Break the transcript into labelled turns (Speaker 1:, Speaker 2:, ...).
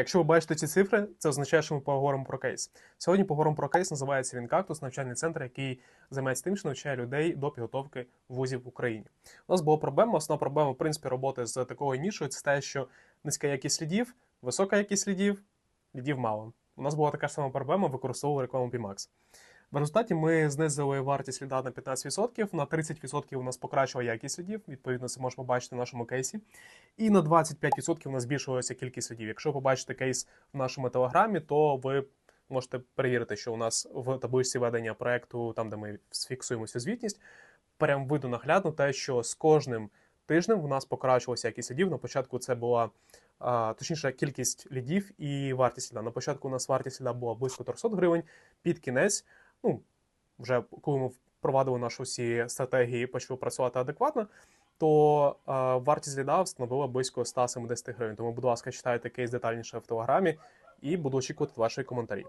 Speaker 1: Якщо ви бачите ці цифри, це означає, що ми поговоримо про кейс. Сьогодні поговоримо про кейс. Називається він кактус, навчальний центр, який займається тим, що навчає людей до підготовки вузів в Україні. У нас була проблема. Основна проблема, в принципі, роботи з такою нішою це те, що низька якість слідів, висока якість слідів, лідів мало. У нас була така ж сама проблема, використовували рекламу PMAX. В результаті ми знизили вартість ліда на 15%, на 30% у нас покращила якість слідів, відповідно, це можемо бачити в нашому кейсі. І на 25% у нас збільшилася кількість слідів. Якщо побачите кейс в нашому телеграмі, то ви можете перевірити, що у нас в табличці ведення проекту, там де ми фіксуємо цю звітність, прям видно наглядно те, що з кожним тижнем у нас покращилася якість лідів. На початку це була точніше кількість лідів і вартість ліда. На початку у нас вартість ліда була близько 300 гривень. Під кінець, ну вже коли ми впровадили наші всі стратегії, і почали працювати адекватно, то е, вартість ліда встановила близько 170 гривень. Тому, будь ласка, читайте кейс детальніше в телеграмі і буду очікувати ваші коментарі.